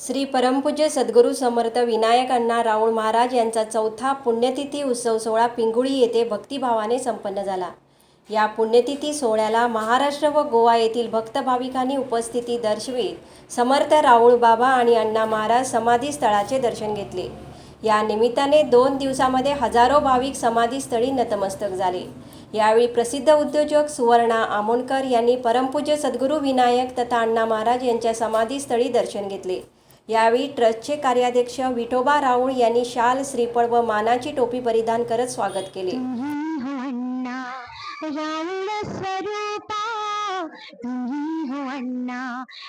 श्री परमपूज्य सद्गुरू समर्थ विनायक अण्णा राऊळ महाराज यांचा चौथा पुण्यतिथी उत्सव सोहळा पिंगुळी येथे भक्तिभावाने संपन्न झाला. या पुण्यतिथी सोहळ्याला महाराष्ट्र व गोवा येथील भक्त भाविकांनी उपस्थिती दर्शवित समर्थ राऊळ बाबा आणि अण्णा महाराज समाधी स्थळाचे दर्शन घेतले. या निमित्ताने दोन दिवसामध्ये हजारो भाविक समाधीस्थळी नतमस्तक झाले. यावेळी प्रसिद्ध उद्योजक सुवर्णा आमोणकर यांनी परमपूज्य सद्गुरू विनायक तथा अण्णा महाराज यांच्या समाधीस्थळी दर्शन घेतले. यावेळी ट्रस्टचे कार्याध्यक्ष विठोबा राऊळ यांनी शाल श्रीफळ व मानाची टोपी परिधान करत स्वागत केले. हो स्वरूपा.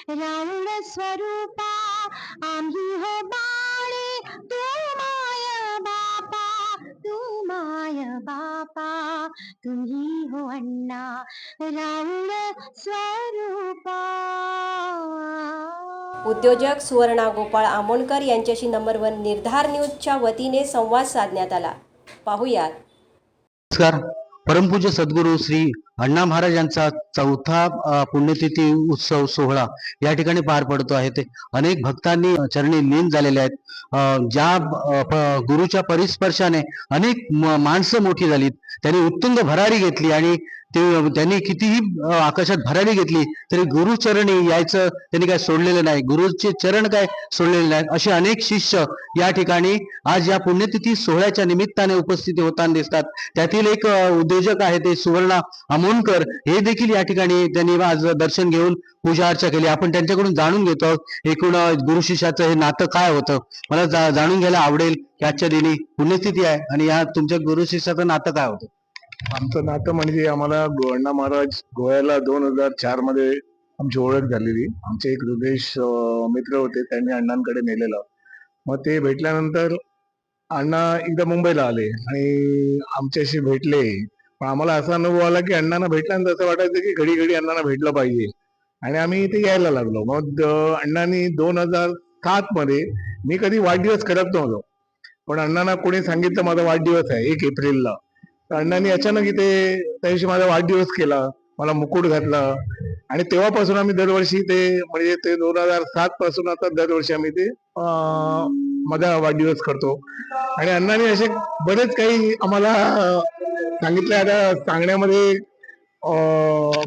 हो स्वरूपा. आम्ही हो बाळे तू माय बापा. तू माय बापा. तुम्ही हो अण्णा राऊळ स्वरूपा. उद्योजक सुवर्णा गोपाळ आमोणकर यांच्याशी नंबर वन निर्धार न्यूजच्या वतीने संवाद साधण्यात आला. पाहुयात. नमस्कार. परमपूज्य सद्गुरू श्री अण्णा महाराज यांचा चौथा पुण्यतिथी उत्सव सोहळा या ठिकाणी पार पडतो आहे. ते अनेक भक्तांनी चरणी लीन झालेले आहेत. ज्या गुरुच्या परिस्पर्शाने अनेक माणसं मोठी झालीत. त्यांनी उत्तुंग भरारी घेतली आणि ते त्यांनी कितीही आकाशात भरारी घेतली तरी गुरुचरणी यायचं त्यांनी काय सोडलेलं नाही. गुरुचे चरण काय सोडलेले नाही. असे अनेक शिष्य या ठिकाणी आज या पुण्यतिथी सोहळ्याच्या निमित्ताने उपस्थिती होताना दिसतात. त्यातील एक उद्योजक आहे ते सुवर्णा अमोणकर. हे देखील या ठिकाणी त्यांनी आज दर्शन घेऊन पूजा अर्चा केली. आपण त्यांच्याकडून जाणून घेतो एकूण गुरु शिष्याचं हे नातं काय होतं. मला जाणून घ्यायला आवडेल की आजच्या दिनी पुण्यतिथी आहे आणि या तुमच्या गुरु शिष्याचं नातं काय होतं. आमचं नातं म्हणजे आम्हाला गो- अण्णा महाराज गोव्याला दोन हजार चारमध्ये आमची ओळख झालेली. आमचे एक हृदेश मित्र होते त्यांनी अण्णांकडे नेलेलं. मग ते भेटल्यानंतर अण्णा एकदा मुंबईला आले आणि आमच्याशी भेटले. पण आम्हाला असा अनुभव आला की अण्णांना भेटल्यानंतर असं वाटायचं की घडी घडी अण्णांना भेटलं पाहिजे. आणि आम्ही इथे यायला लागलो. मग अण्णांनी दोन हजार सात मध्ये मी कधी वाढदिवस करत नव्हतो. पण अण्णांना कोणी सांगितलं माझा वाढदिवस आहे एक एप्रिलला. तर अण्णांनी अचानक इथे त्या दिवशी माझा वाढदिवस केला मला मुकुट घातला. आणि तेव्हापासून आम्ही दरवर्षी ते म्हणजे ते दोन हजार सात पासून आता दरवर्षी आम्ही ते माझा वाढदिवस करतो. आणि अण्णांनी असे बरेच काही आम्हाला सांगितले. आता सांगण्यामध्ये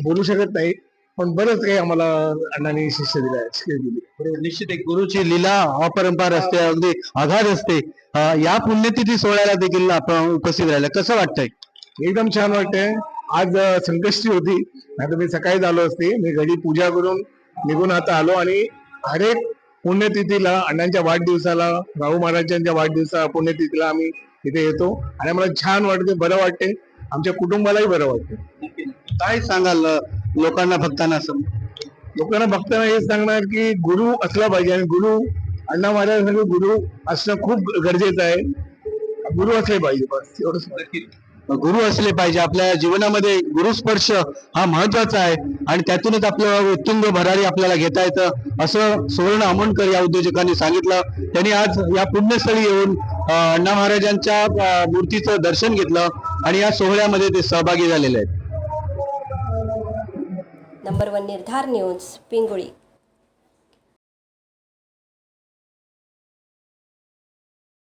बोलू शकत नाही. पण बरंच काही आम्हाला अण्णांनी शिष्य दिलं बरोबर, निश्चित एक गुरुची लीला अपरंपार असते अगदी आघात असते. या पुण्यतिथी सोहळ्याला देखील आपण उपस्थित राहिलं. कसं वाटतंय? एकदम छान वाटतंय. आज संकष्टी होती. नाही मी सकाळीच आलो असते. मी घरी पूजा करून निघून आता आलो आणि हरेक पुण्यतिथीला अण्णांच्या वाढदिवसाला राहू महाराजांच्या वाढदिवसा पुण्यतिथीला आम्ही इथे येतो. आणि मला छान वाटते बरं वाटते आमच्या कुटुंबालाही बरं वाटते काय सांगाल लोकांना भक्तांना असं. लोकांना बघताना हे सांगणार की गुरु असला पाहिजे आणि गुरु अण्णा महाराजांसाठी गुरु असणं खूप गरजेचं आहे. गुरु असले पाहिजे बस एवढंच गुरु असले पाहिजे. आपल्या जीवनामध्ये गुरुस्पर्श हा महत्त्वाचा आहे आणि त्यातूनच आपलं उत्तुंग भरारी आपल्याला घेता येतं. असं सुवर्ण आमोणकर या उद्योजकांनी सांगितलं. त्यांनी आज या पुण्यस्थळी येऊन अण्णा महाराजांच्या मूर्तीचं दर्शन घेतलं आणि या सोहळ्यामध्ये ते सहभागी झालेले आहेत. Number one Nirdhar news Pinguli.